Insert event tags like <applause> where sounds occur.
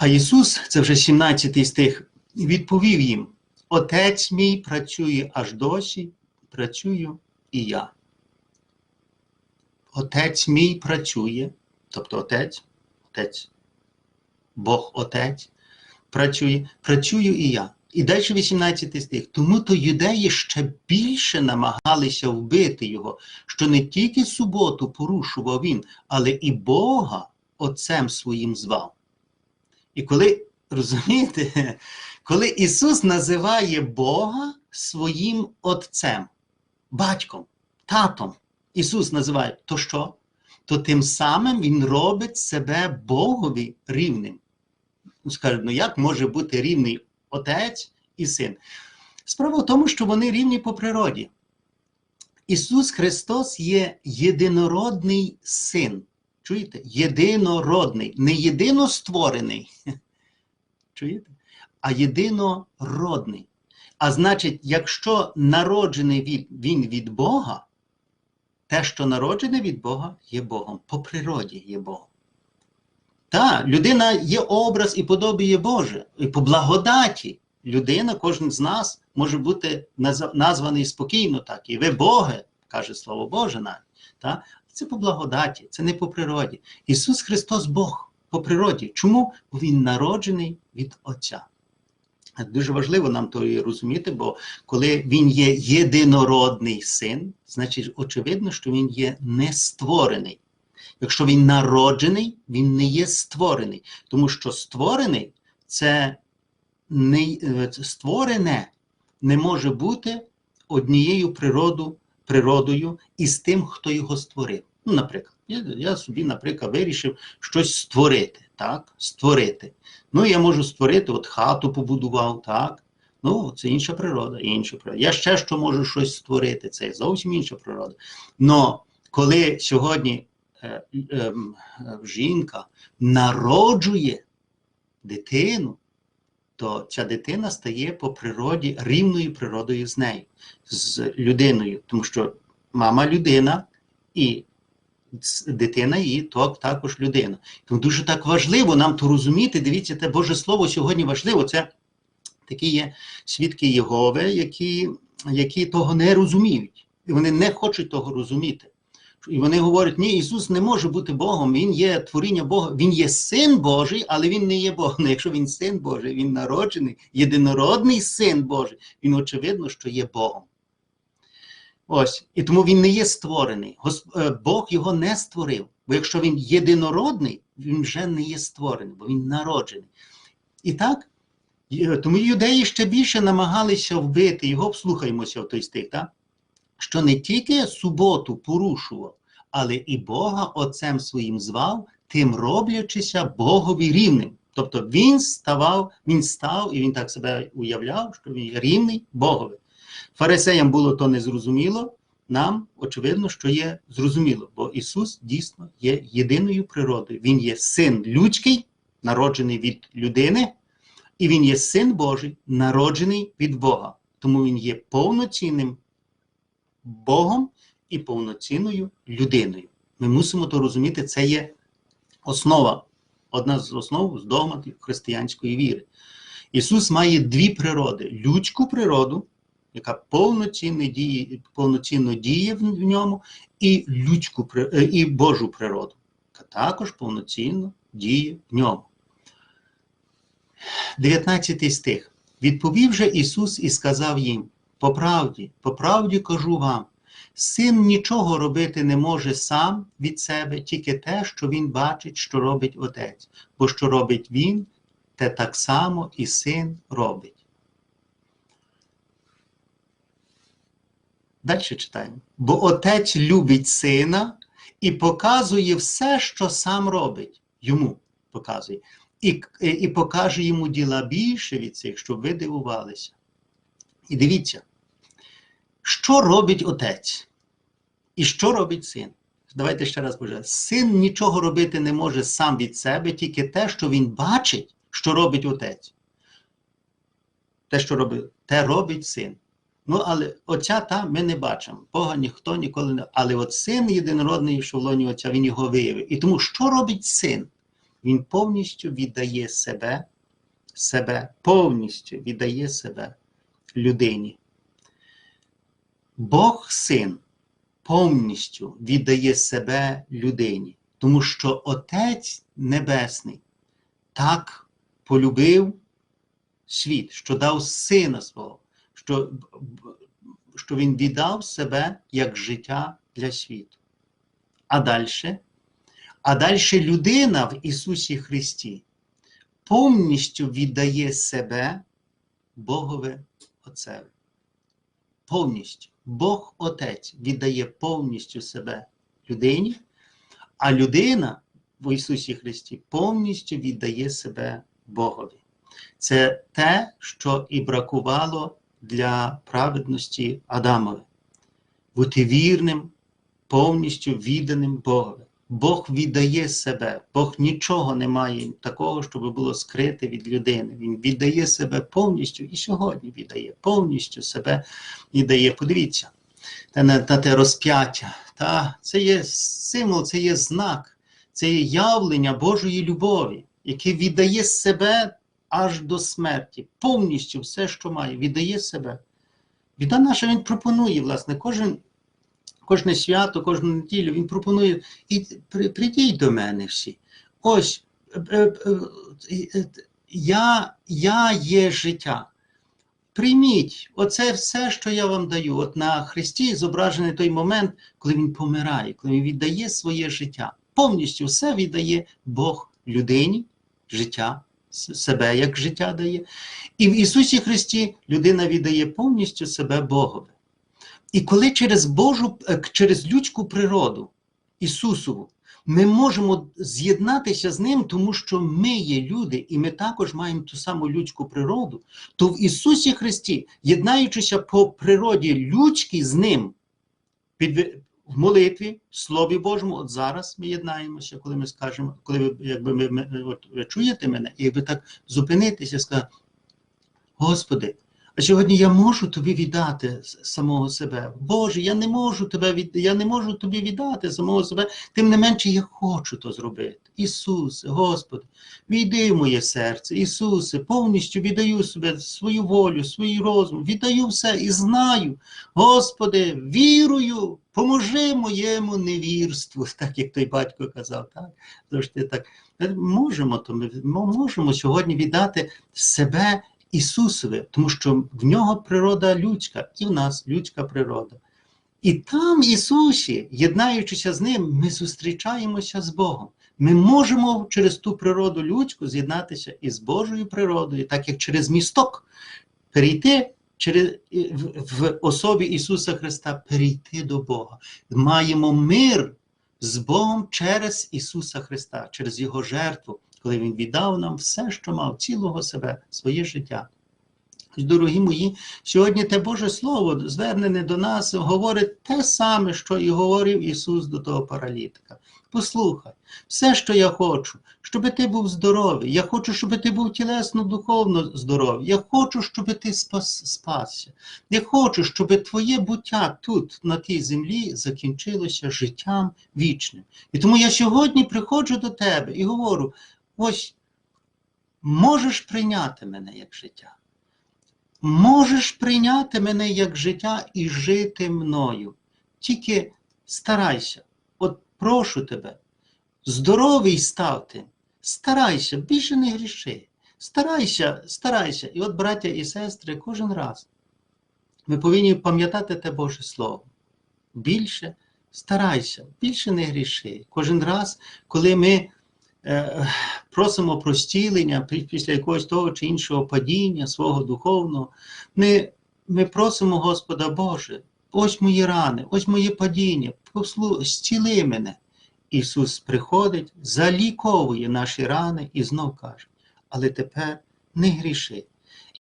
А Ісус, це вже 17 стих, відповів їм: Отець мій працює аж досі, працюю і я. Отець мій працює, тобто Отець, Отець, Бог Отець працює, працюю і я. І далі 18 стих. Тому то юдеї ще більше намагалися вбити його, що не тільки суботу порушував він, але і Бога Отцем своїм звав. І коли, розумієте, <laughs> коли Ісус називає Бога своїм Отцем, батьком, татом, Ісус називає, то що? То тим самим Він робить себе Богові рівним. Ну, Скажуть, ну як може бути рівний Отець і Син? Справа в тому, що вони рівні по природі. Ісус Христос є єдинородний син. Чуєте? Єдинородний, не єдиностворений. <laughs> Чуєте? А єдинородний. А значить, якщо народжений від, він від Бога, те, що народжене від Бога, є Богом. По природі є Богом. Так, людина є образ і подобіє Боже. І по благодаті людина, кожен з нас може бути названий спокійно так. І ви Боги, каже Слово Боже навіть. Так? Це по благодаті, це не по природі. Ісус Христос Бог по природі. Чому? Бо Він народжений від Отця. Дуже важливо нам то і розуміти, бо коли він є єдинородний син, значить очевидно, що він є не створений. Якщо він народжений, він не є створений, тому що створений це не е, створене не може бути однією природу, природою із тим, хто його створив. Ну, наприклад, я, я собі, наприклад, вирішив щось створити, так? Створити. Ну, я можу створити, от хату побудував, так? Ну, це інша природа, інша природа. Я ще що можу щось створити, це зовсім інша природа. Но коли сьогодні е, е, жінка народжує дитину, то ця дитина стає по природі рівною природою з нею, з людиною, тому що мама людина і дитина її то також людина. Тому дуже так важливо нам то розуміти. Дивіться, те Боже Слово сьогодні важливо. Це такі є свідки Єгови, які, які того не розуміють. І вони не хочуть того розуміти. І вони говорять, ні, Ісус не може бути Богом, Він є творіння Бога, Він є син Божий, але Він не є Богом. Ну, якщо Він син Божий, Він народжений, єдинородний син Божий, він очевидно, що є Богом. Ось, і тому він не є створений. Е, Бог його не створив. Бо якщо він єдинородний, він вже не є створений, бо він народжений. І так, е, тому юдеї ще більше намагалися вбити його, вслухаємося в той стих, так? що не тільки суботу порушував, але і Бога Отцем своїм звав, тим роблячися Богові рівним. Тобто він ставав, він став і він так себе уявляв, що він рівний Богові. Фарисеям було то незрозуміло, нам очевидно, що є зрозуміло, бо Ісус дійсно є єдиною природою. Він є син людський, народжений від людини, і Він є син Божий, народжений від Бога. Тому Він є повноцінним Богом і повноцінною людиною. Ми мусимо то розуміти, це є основа, одна з основ з догматів християнської віри. Ісус має дві природи: людську природу, яка повноцінно діє, повноцінно діє в ньому, і людську е, і Божу природу, яка також повноцінно діє в ньому. 19 стих. Відповів же Ісус і сказав їм: по правді, по правді кажу вам, син нічого робити не може сам від себе, тільки те, що він бачить, що робить отець, бо що робить він, те так само і син робить. Далі читаємо. Бо отець любить сина і показує все, що сам робить. Йому показує. І, і покаже йому діла більше від цих, щоб ви дивувалися. І дивіться, що робить отець? І що робить син? Давайте ще раз боже. Син нічого робити не може сам від себе, тільки те, що він бачить, що робить отець. Те, що робить, те робить син. Ну, але отця там ми не бачимо. Бога ніхто ніколи не. Але от син єдинородний, що в лоні отця, він його виявив. І тому що робить син? Він повністю віддає себе, себе, повністю віддає себе людині. Бог син повністю віддає себе людині, тому що Отець Небесний так полюбив світ, що дав сина свого, що, що він віддав себе як життя для світу. А далі? А далі людина в Ісусі Христі повністю віддає себе Богові Отцеві. Повністю. Бог Отець віддає повністю себе людині, а людина в Ісусі Христі повністю віддає себе Богові. Це те, що і бракувало для праведності Адамові. Бути вірним, повністю відданим Богові. Бог віддає себе, Бог нічого не має такого, щоб було скрите від людини. Він віддає себе повністю і сьогодні віддає повністю себе віддає. Подивіться та на, на те розп'яття. Та, це є символ, це є знак, це є явлення Божої любові, яке віддає себе аж до смерті. Повністю все, що має, віддає себе. Біда наша він пропонує, власне, кожен. Кожне свято, кожну неділю він пропонує, і при- прийдіть до мене всі. Ось е, е, е, я, я є життя. Прийміть оце все, що я вам даю. От на Христі зображений той момент, коли він помирає, коли він віддає своє життя. Повністю все віддає Бог людині, життя, себе як життя дає. І в Ісусі Христі людина віддає повністю себе Богові. І коли через Божу, е, через людську природу Ісусову ми можемо з'єднатися з Ним, тому що ми є люди, і ми також маємо ту саму людську природу, то в Ісусі Христі, єднаючися по природі людській з Ним, під, в молитві, в Слові Божому, от зараз ми єднаємося, коли ми скажемо, коли ви, якби ми, ми- от, ви чуєте мене, і якби так зупинитися сказати, Господи, сьогодні я можу тобі віддати самого себе. Боже, я не можу тебе від... я не можу тобі віддати самого себе. Тим не менше, я хочу то зробити. Ісусе, Господи, війди в моє серце, Ісусе, повністю віддаю себе свою волю, свій розум, віддаю все і знаю, Господи, вірую, поможи моєму невірству, <laughs> так як той батько казав, так? Завжди так. Можемо, то ми можемо сьогодні віддати себе Ісусові, тому що в нього природа людська, і в нас людська природа. І там, Ісусі, єднаючися з Ним, ми зустрічаємося з Богом. Ми можемо через ту природу людську з'єднатися із Божою природою, так як через місток перейти через, в особі Ісуса Христа, перейти до Бога. Маємо мир з Богом через Ісуса Христа, через Його жертву, коли Він віддав нам все, що мав, цілого себе, своє життя. Дорогі мої, сьогодні те Боже Слово, звернене до нас, говорить те саме, що і говорив Ісус до того паралітика. Послухай, все, що я хочу, щоб ти був здоровий. Я хочу, щоб ти був тілесно, духовно здоровий. Я хочу, щоб ти спас, спасся. Я хочу, щоб твоє буття тут, на тій землі, закінчилося життям вічним. І тому я сьогодні приходжу до тебе і говорю: ось можеш прийняти мене як життя. Можеш прийняти мене як життя і жити мною. Тільки старайся, от прошу тебе, здоровий став ти, старайся, більше не гріши. Старайся, старайся. І от, браття і сестри, кожен раз ми повинні пам'ятати те Боже Слово. Більше старайся, більше не гріши. Кожен раз, коли ми просимо про стілення після якогось того чи іншого падіння свого духовного, ми, ми просимо Господа Боже, ось мої рани, ось моє падіння, послу, зціли мене. Ісус приходить, заліковує наші рани і знов каже, але тепер не гріши,